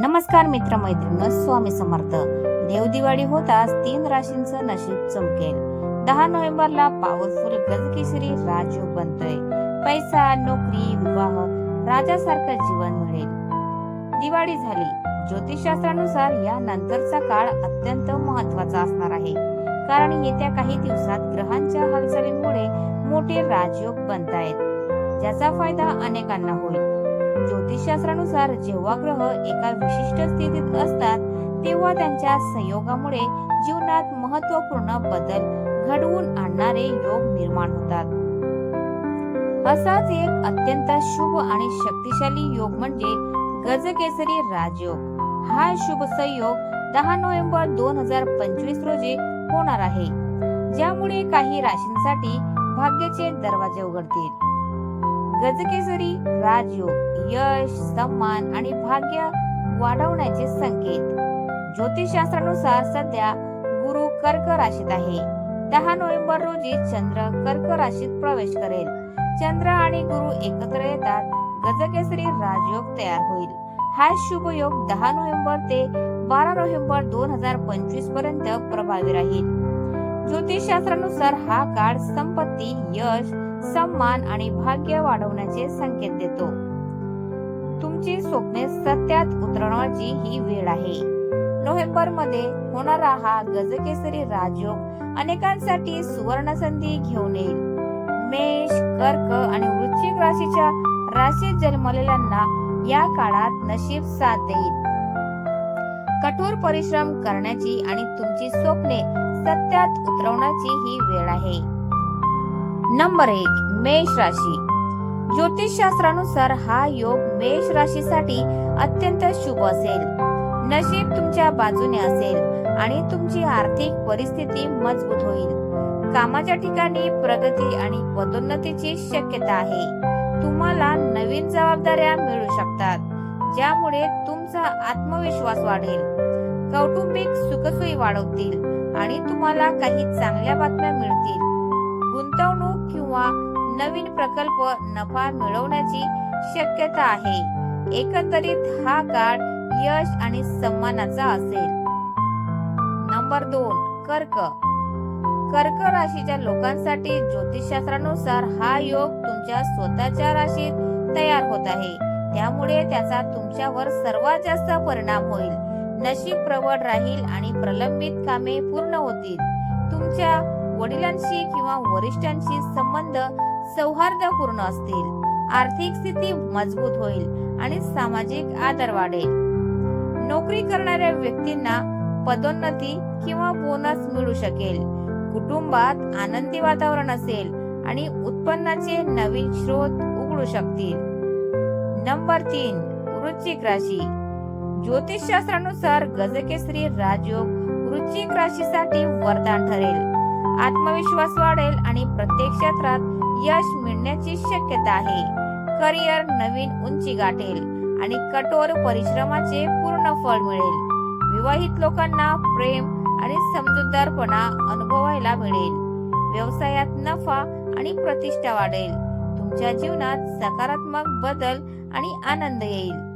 नमस्कार मित्र मैत्रिण स्वामी समर्थ. देवदिवाळी होताच तीन राशींचं नशीब चमकेल. दहा नोव्हेंबरला पॉवरफुल गजकेसरी राजयोग बनतोय. पैसा नोकरी विवाह राजासारखं जीवन मिळेल. दिवाळी झाली. ज्योतिषशास्त्रानुसार या नंतरचा काळ अत्यंत महत्त्वाचा असणार आहे. कारण येत्या काही दिवसात ग्रहांच्या हालचालींमुळे मोठे राजयोग बनतायत. ज्याचा फायदा अनेकांना होईल. ज्योतिषशास्त्रानुसार जेव्हा ग्रह एका विशिष्ट स्थितीत असतात तेव्हा त्यांच्या संयोगामुळे जीवनात महत्त्वपूर्ण बदल घडवून आणणारे योग निर्माण होतात. असाच एक अत्यंत शुभ आणि शक्तिशाली योग म्हणजे गजकेसरी राजयोग. हा शुभ संयोग दहा नोव्हेंबर दोन हजार पंचवीस रोजी होणार आहे. ज्यामुळे काही राशींसाठी भाग्याचे दरवाजे उघडतील. गजकेसरी राजयोग यश सन्मान आणि भाग्य वाढवण्याचे संकेत. ज्योतिषशास्त्रानुसार सध्या गुरु कर्क राशीत आहे. दहा नोव्हेंबर रोजी चंद्र कर्क राशीत प्रवेश करेल. चंद्र आणि गुरु एकत्र येतात गजकेसरी राजयोग तयार होईल. हा शुभ योग दहा नोव्हेंबर ते बारा नोव्हेंबर दोन हजार पंचवीसपर्यंत प्रभावी राहील. ज्योतिषशास्त्रानुसार हा काळ संपत्ती यश सन्मान आणि भाग्य वाढवण्याचे संकेत देतो. तुमची स्वप्ने सत्यात उतरवण्याची ही वेळ आहे. नोव्हेंबरमध्ये होणारा हा गजकेसरी राजयोग अनेकांसाठी सुवर्ण संधी घेऊन येईल. मेष कर्क आणि वृश्चिक राशीच्या राशीत जन्मलेल्यांना या काळात नशीब साथ देईल. कठोर परिश्रम करण्याची आणि तुमची स्वप्ने सत्यात उतरवण्याची ही वेळ आहे. नंबर एक मेष राशी. ज्योतिषशास्त्रानुसार हा योग मेष राशीसाठी अत्यंत शुभ असेल. नशीब तुमच्या बाजूने असेल आणि तुमची आर्थिक परिस्थिती मजबूत होईल. कामाच्या ठिकाणी प्रगती आणि पदोन्नतीची शक्यता आहे. तुम्हाला नवीन जबाबदाऱ्या मिळू शकतात ज्यामुळे तुमचा आत्मविश्वास वाढेल. कौटुंबिक सुखसोयी वाढवतील आणि तुम्हाला काही चांगल्या बातम्या मिळतील. गुंतवणूक किंवा नवीन प्रकल्प नफा मिळवण्याची शक्यता आहे. एकंदरीत हा काळ यश आणि सन्मानाचा असेल. नंबर दोन कर्क. कर्क राशीच्या लोकांसाठी ज्योतिषशास्त्रानुसार हा योग तुमच्या स्वतःच्या राशीत तयार होत आहे. त्यामुळे त्याचा तुमच्यावर सर्वात जास्त परिणाम होईल. नशीब प्रबळ राहील आणि प्रलंबित कामे पूर्ण होतील. तुमच्या वडिलांशी किंवा वरिष्ठांशी संबंध सौहार्दपूर्ण असतील. आर्थिक स्थिती मजबूत होईल आणि सामाजिक आदर वाढेल. नोकरी करणाऱ्या व्यक्तींना पदोन्नती किंवा बोनस मिळू शकेल. कुटुंबात आनंदी वातावरण असेल आणि उत्पन्नाचे नवीन स्रोत उघडू शकतील. नंबर तीन वृश्चिक राशी. ज्योतिषशास्त्रानुसार गजकेसरी राजयोग वृश्चिक राशीसाठी वरदान ठरेल. आत्मविश्वास वाढेल आणि प्रत्येक क्षेत्रात यश मिळण्याची शक्यता आहे. करिअर नवीन उंची गाठेल आणि कठोर परिश्रमाचे पूर्ण फळ मिळेल. विवाहित लोकांना प्रेम आणि समजूतदारपणा अनुभवायला मिळेल. व्यवसायात नफा आणि प्रतिष्ठा वाढेल. तुमच्या जीवनात सकारात्मक बदल आणि आनंद येईल.